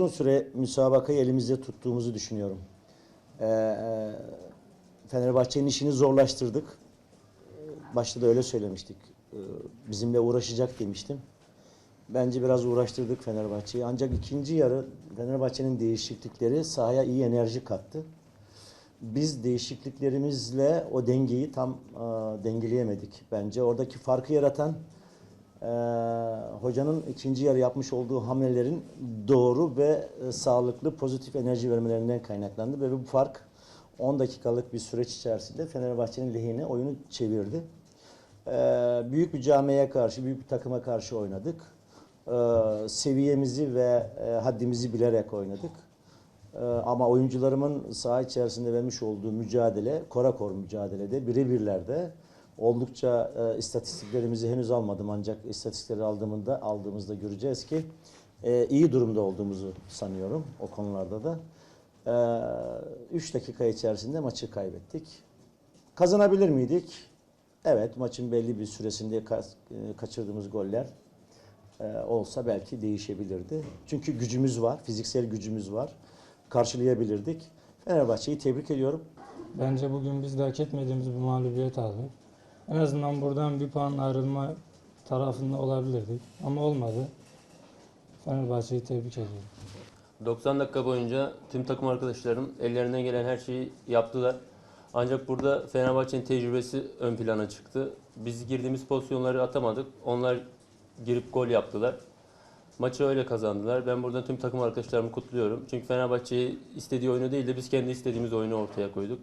uzun süre müsabakayı elimizde tuttuğumuzu düşünüyorum. Ee, e, Fenerbahçe'nin işini zorlaştırdık. Ee, Başta da öyle söylemiştik. Ee, Bizimle uğraşacak demiştim. Bence biraz uğraştırdık Fenerbahçe'yi. Ancak ikinci yarı Fenerbahçe'nin değişiklikleri sahaya iyi enerji kattı. Biz değişikliklerimizle o dengeyi tam e, dengeleyemedik bence. Oradaki farkı yaratan e, hocanın ikinci yarı yapmış olduğu hamlelerin doğru ve e, sağlıklı pozitif enerji vermelerinden kaynaklandı ve bu fark 10 dakikalık bir süreç içerisinde Fenerbahçe'nin lehine oyunu çevirdi. E, büyük bir camiye karşı, büyük bir takıma karşı oynadık. E, seviyemizi ve e, haddimizi bilerek oynadık. Ee, ama oyuncularımın saha içerisinde vermiş olduğu mücadele, korakor mücadelede, birebirlerde oldukça e, istatistiklerimizi henüz almadım ancak istatistikleri aldığımda aldığımızda göreceğiz ki e, iyi durumda olduğumuzu sanıyorum o konularda da. 3 dakika içerisinde maçı kaybettik. Kazanabilir miydik? Evet, maçın belli bir süresinde ka- e, kaçırdığımız goller e, olsa belki değişebilirdi. Çünkü gücümüz var, fiziksel gücümüz var. Karşılayabilirdik. Fenerbahçe'yi tebrik ediyorum. Bence bugün biz de hak etmediğimiz bir mağlubiyet aldık. En azından buradan bir puan ayrılma tarafında olabilirdik. Ama olmadı. Fenerbahçe'yi tebrik ediyorum. 90 dakika boyunca tüm takım arkadaşlarım ellerinden gelen her şeyi yaptılar. Ancak burada Fenerbahçe'nin tecrübesi ön plana çıktı. Biz girdiğimiz pozisyonları atamadık. Onlar girip gol yaptılar. Maçı öyle kazandılar. Ben buradan tüm takım arkadaşlarımı kutluyorum. Çünkü Fenerbahçe'yi istediği oyunu değil de biz kendi istediğimiz oyunu ortaya koyduk.